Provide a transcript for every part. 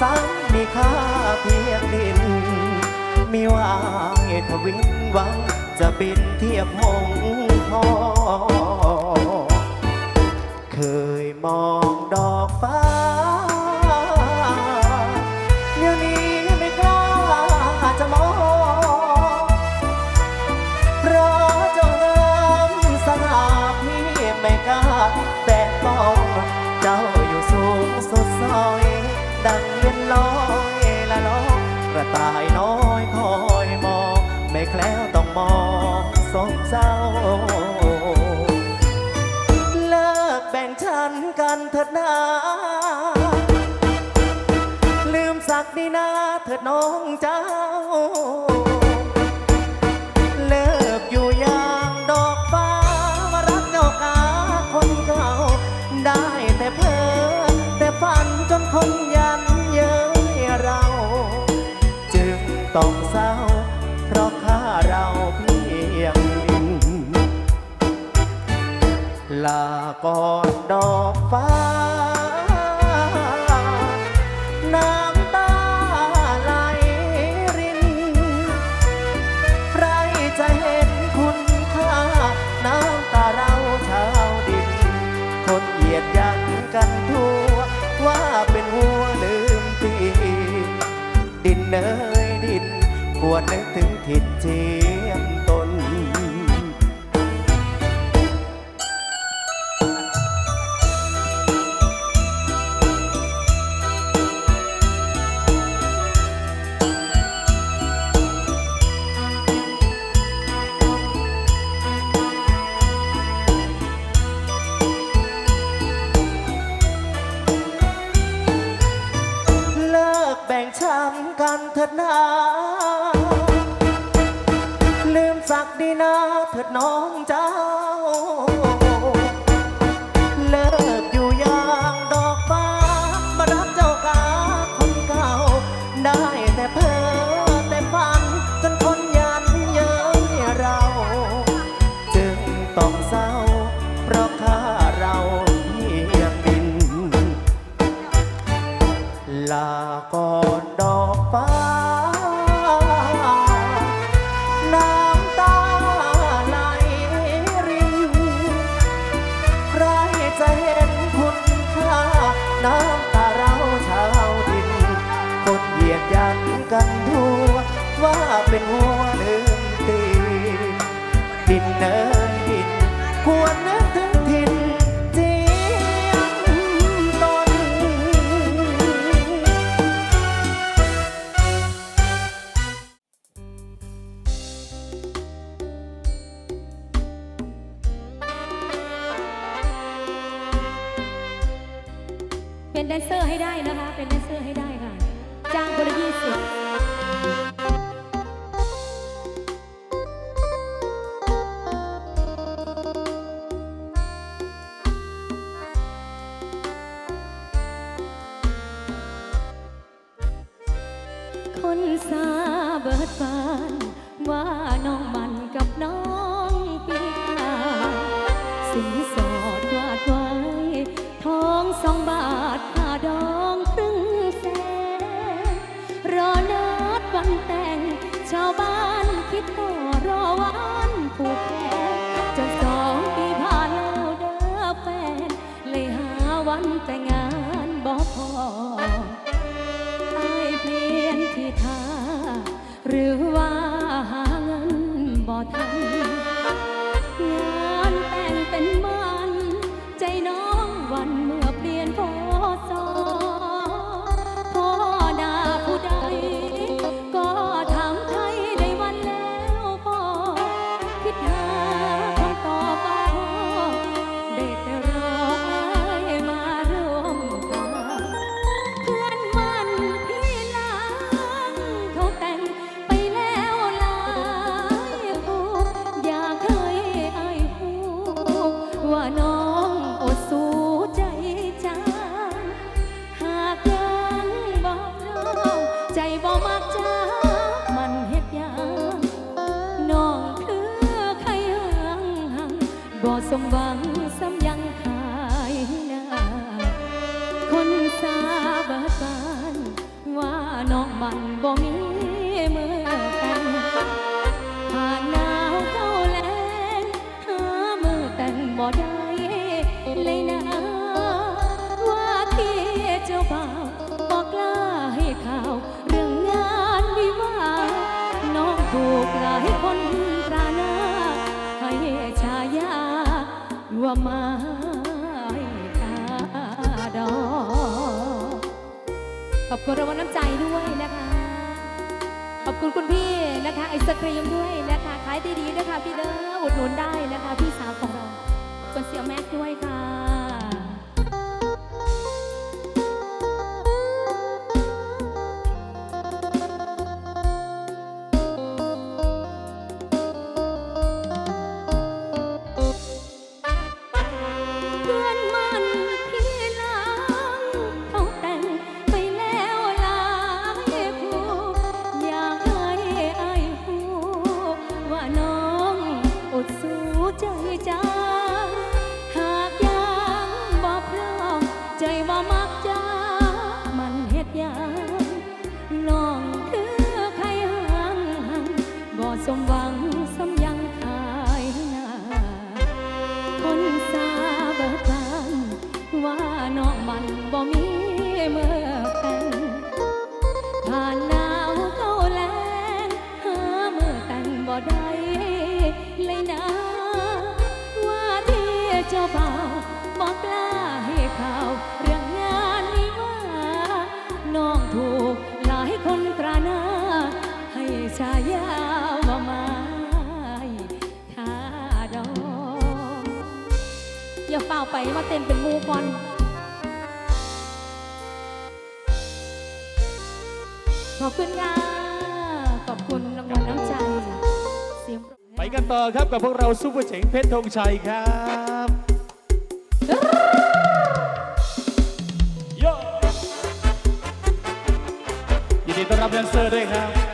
สังมีค่าเพียงดิน มีว่างเอทวินหวังจะบินเทียบหงทองเคยมองดอกายน้อยคอยมอง ไม่แคล้วต้องมองสมเศร้า เลิกแบ่งฉันกันเถิดนาลืมสักดีนาเถิดน้องเจ้า เลิกอยู่อย่างดอกฟ้ามารักเจ้ากาคนเก่า ได้แต่เพ้อแต่ฝันจนคน ลาก่อน กันเถิดนาลืมสักดีนาเถิดน้อง เป็นแดนเซอร์ให้ได้นะคะ เป็นแดนเซอร์ให้ได้ค่ะ จ้างคนละยี่สิบ não tem ar. บ่ได้เลยนะ ว่าที่เจ้าบ่าวบอกล้าให้ข่าว เรื่องงานวิวาน้องถูกหลายคนตราหน้าให้ฉายาว่ามาตาดอขอบคุณรางวัลน้ำใจด้วยนะคะ ขอบคุณคุณพี่นะคะไอศครีมด้วยนะคะ ขายดีๆด้วยค่ะพี่เด้ออุดหนุนได้นะคะ พี่สาวของเรา สียแม็กด้วยค่ะ ไปมาเต้นเป็นหมูก่อนขอบคุณค่ะ ขอบคุณรางวัลน้ำใจเสียงปรบมือไปกันต่อครับกับพวกเราซุปเปอร์เจ๋งเพชรธงชัยครับโยยินดีต้อนรับแดนเซอร์ด้วยครับ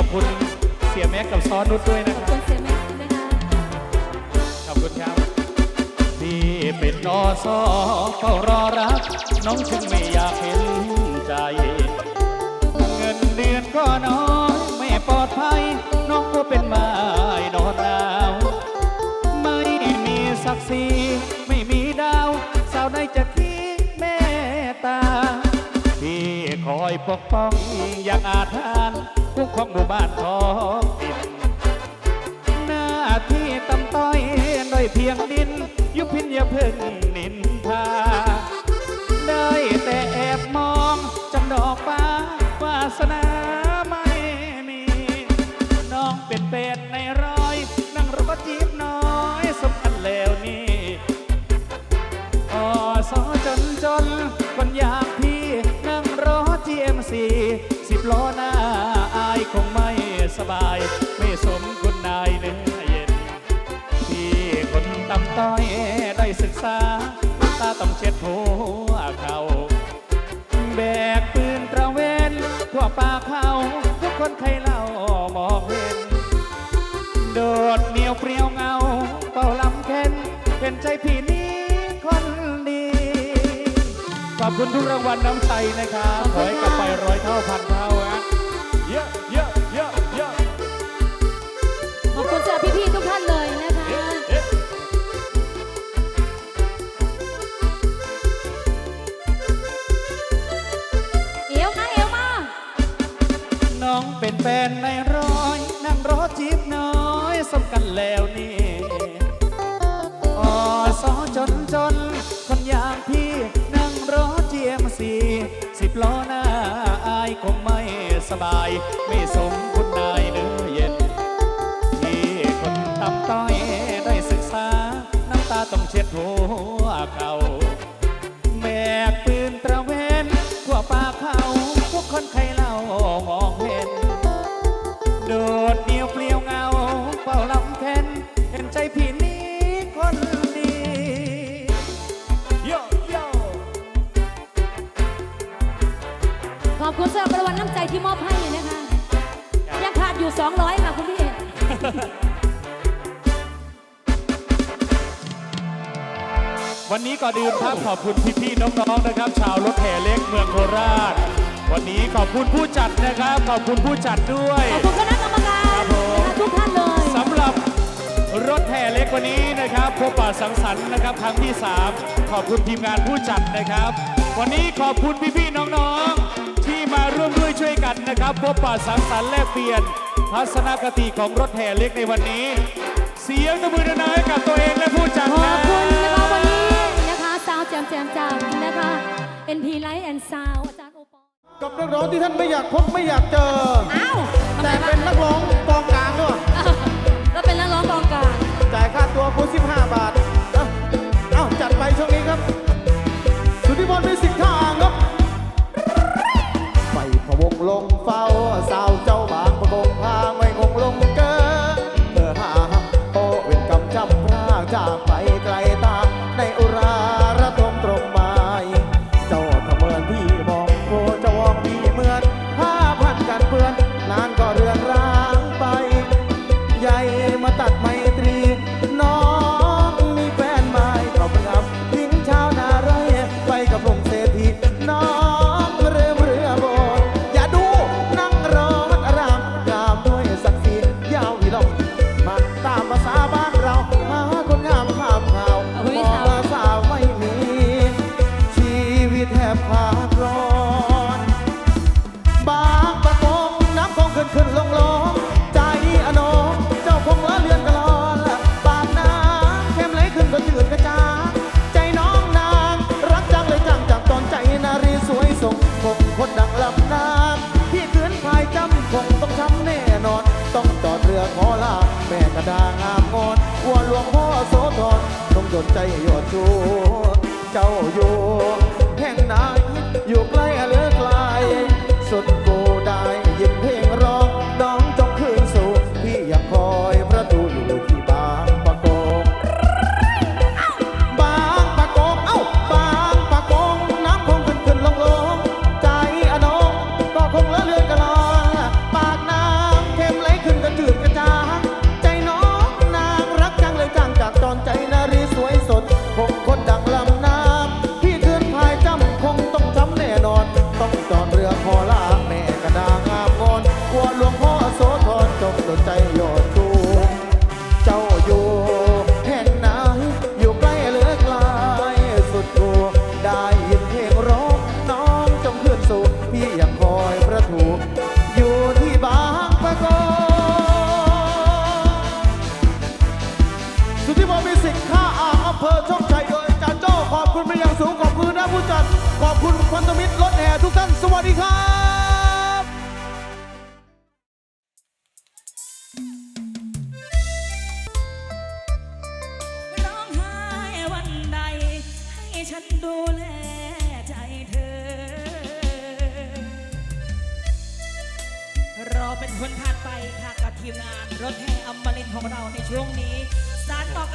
ขอบคุณเสียแม็กกับซอนุชด้วยนะขอบครัคุบ ณเสียแม็กซ์นะคะขอบคุณครับพี่เป็นนอสอเฝ้ารอรักน้องจึงไม่อยากเห็นใจ เงินเดือนก็น้อยไม่ปลอดภัย น้องก็เป็นไม้นอนหนาว ไม่มีศักดิ์ศรีไม่มีดาว สาวใดจะคิดแม่ตา พี่คอยปกป้องอย่างอาทานคุ้ มครองหมู่บ้านท้องถิ่นหน้าที่ตำต้อยด้อยเพียงดิน ยุพินอย่าเพิ่งนินทา ได้แต่แอบมองจำดอกฟ้าวาสนาไม่มี น้องเป็นเป็ดในร้อย นั่งรถจีบน้อยสมอันแล้วนี่อสอจนจนคนอย่า ได้ศึกษาน้ำตาต้องเช็ดหัวเขาแบกปืนตระเวนทั่วป่าเขาทุกคนใครเล่ามองเห็น โดดเหนียวเปรี้ยวเงาเป่าลำเค็นเป็นใจพี่นี้คนดี ขอบคุณทุกรางวัลน้ำใจนะครับขอให้กลับไปร้อยเท่าพันเท่าฮะ สบาย ไม่สมคุณนายเนื้อเย็นที่คนตำต้อยได้ศึกษา น้ำตาต้องเช็ดหัวเขา แบกปืนตระเวนทั่วป่าเขาทุกคนใครเล่ามองเห็น โดดเดียวเปลี่ยวเงาเฝ้าลำแค้นเห็นใจพี่นี้คนดีโยโย่คุณสำหรับรางวัลน้ำใจที่มอบ ขาดอยู่200ค่ะคุณพี่วันนี้ก่อนอื่นครับขอบคุณพี่ๆน้องๆนะครับ ชาวรถแห่เล็กเมืองโคราช วันนี้ขอบคุณผู้จัดนะครับ ขอบคุณผู้จัดด้วยขอบคุณคณะกรรมการครับผมนะคะทุกท่านเลยสำหรับรถแห่เล็กวันนี้นะครับพบปะสังสรรค์นะครับครั้งที่ 3 ขอบคุณทีมงานผู้จัดนะครับ วันนี้ขอบคุณพี่ๆน้องๆที่ มาร่วมด้วยช่วยกันนะครับ พบปะสังสรรค์แลกเปลี่ยน ทัศนคติของรถแห่เล็กในวันนี้ เสียงตะมือดนายให้กับตัวเองและผู้จัดขอนะบคุณนะคะวันนี้นะคะสาวแจมแจมจำนะคะ NP Light and Sound อาจารย์โอปอล์กับนักร้องที่ท่านไม่อยากพบไม่อยากเจออ้าวทำไมแต่บ้าเป็นนักร้องกองกลางด้วยแล้วเป็นนักร้องกองกลางจ่ายค่าตัวคู15 บาทเอ้าเอ้าจัดไปช่วงนี้ครับ สุทธิพรมีสิทธิ์ท่าอ่างครับไปพะวง ลงเฝ้า ดางามงอนวัวหลวงพ่อโสธรต้องยนใจหยดชูเจ้าอยู่ แห่งไหนอยู่ใกล้หรือไกลสุด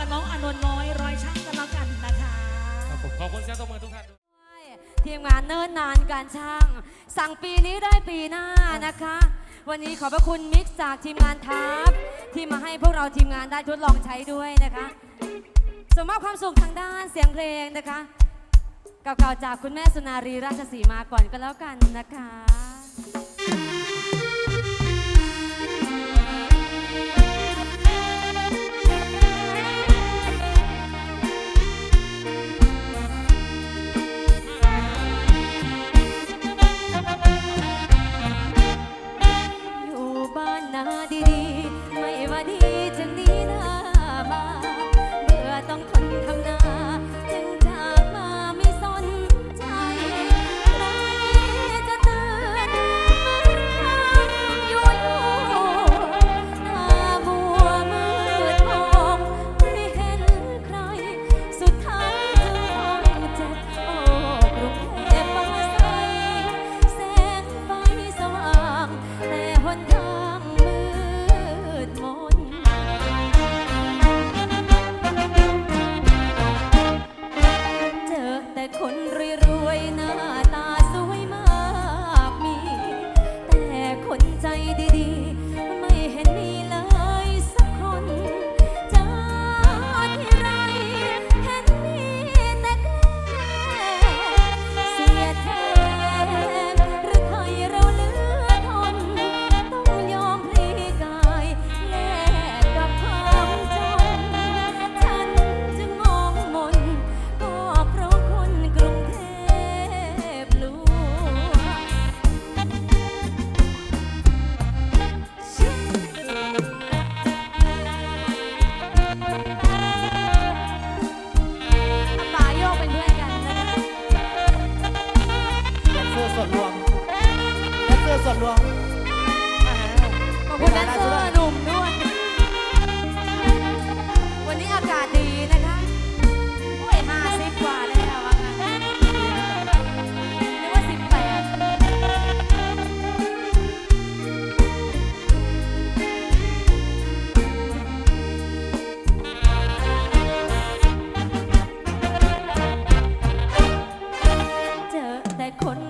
กับน้องอานนท์น้อยร้อยช่างกันแล้วกันนะคะครับผมขอบคุณเสียงตบมือทุกท่านทีมงานเนิ่นนานการช่าง สั่งปีนี้ได้ปีหน้านะคะ วันนี้ขอบพระคุณมิกซ์จากทีมงานทัพที่มาให้พวกเราทีมงานได้ทดลองใช้ด้วยนะคะสมมอบความสุขทางด้านเสียงเพลงนะคะเก่าๆจากคุณแม่สุนารีราชสีมาก่อนก็แล้วกันนะคะ คน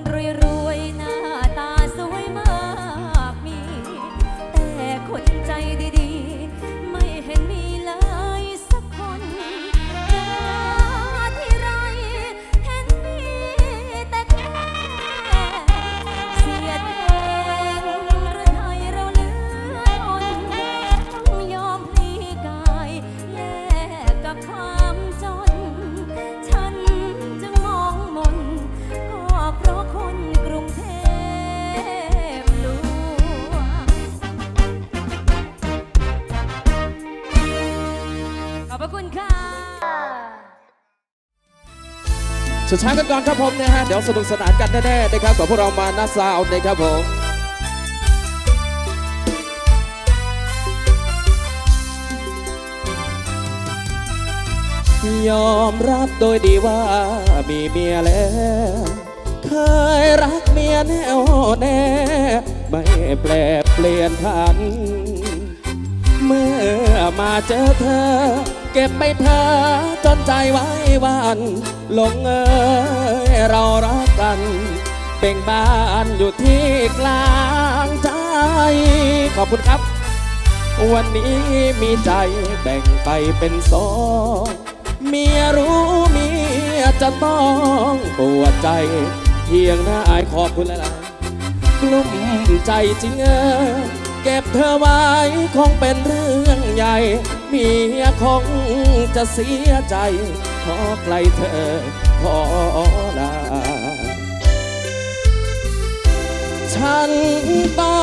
พระคุณค่ะสุดท้ายกันก่อนครับผมนะฮะ เดี๋ยวสนุกสนานกันแน่ๆนะครับกับพวกเรามานัสซาวนะครับผมยอมรับโดยดีว่ามีเมียแล้ว เคยรักเมียแน่วแน่ ไม่แปรเปลี่ยนพัน เมื่อมาเจอเธอ เก็บไม่เพอจนใจไว้วันหลงเอยเรารักกันเบ่งบานอยู่ที่กลางใจ ขอบคุณครับ วันนี้มีใจแบ่งไปเป็นสองเมียรู้เมียจะต้องปวดใจ เพียงหน้าอายขอบคุณหลายๆกลุ้มใจจริงเออเก็บเธอไว้คงเป็นเรื่องใหญ่ มียคงจะเสียใจเพราะไกลเธอขอลา ฉันต้อ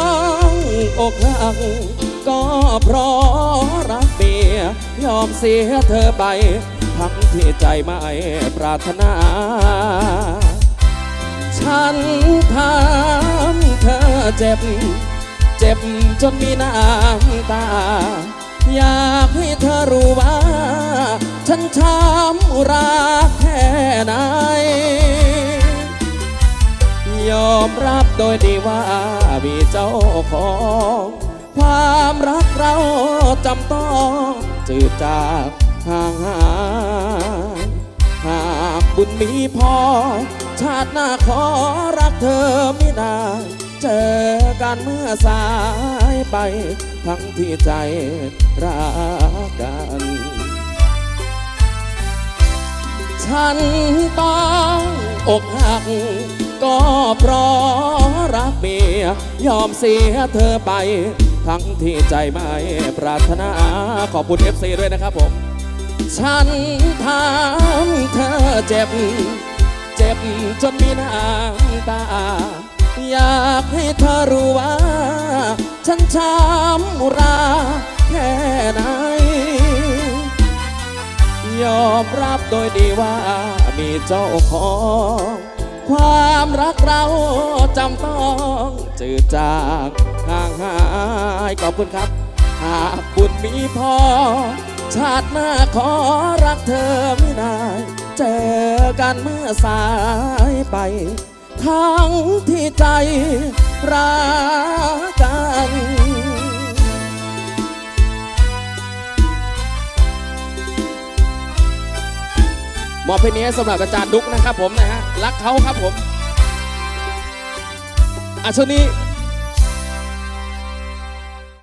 งอกหักก็เพราะรักเมียยอมเสียเธอไป ทั้งที่ใจไม่ปรารถนา ฉันทำเธอเจ็บ เจ็บจนมีน้ำตา อยากให้เธอรู้ว่า ฉันช้ำรักแค่ไหน ยอมรับโดยดีว่ามีเจ้าของ ความรักเราจำต้องจืดจางห่างหายหากบุญมีพอ ชาติหน้าขอรักเธอไม่ได้ เจอกันเมื่อสายไป ทั้งที่ใจรักกัน ฉันต้องอกหัก ก็เพราะรักเมีย ยอมเสียเธอไป ทั้งที่ใจไม่ปรารถนา ขอบคุณ FC ด้วยนะครับผม ฉันทำเธอเจ็บ เจ็บจนมีน้ำตา อยากให้เธอรู้ว่า ฉันช้ำราแค่ไหน ยอมรับโดยดีว่ามีเจ้าของ ความรักเราจำต้องจืดจางห่างหายขอบคุณครับ หากบุญมีพอ ชาติหน้าขอรักเธอไม่ได้ เจอกันเมื่อสายไป ทั้งที่ใจรักกันมอบเพลงนี้สำหรับอาจารย์ดุ๊กนะครับผมนะฮะ รักเขาครับผมอะช่วงนี้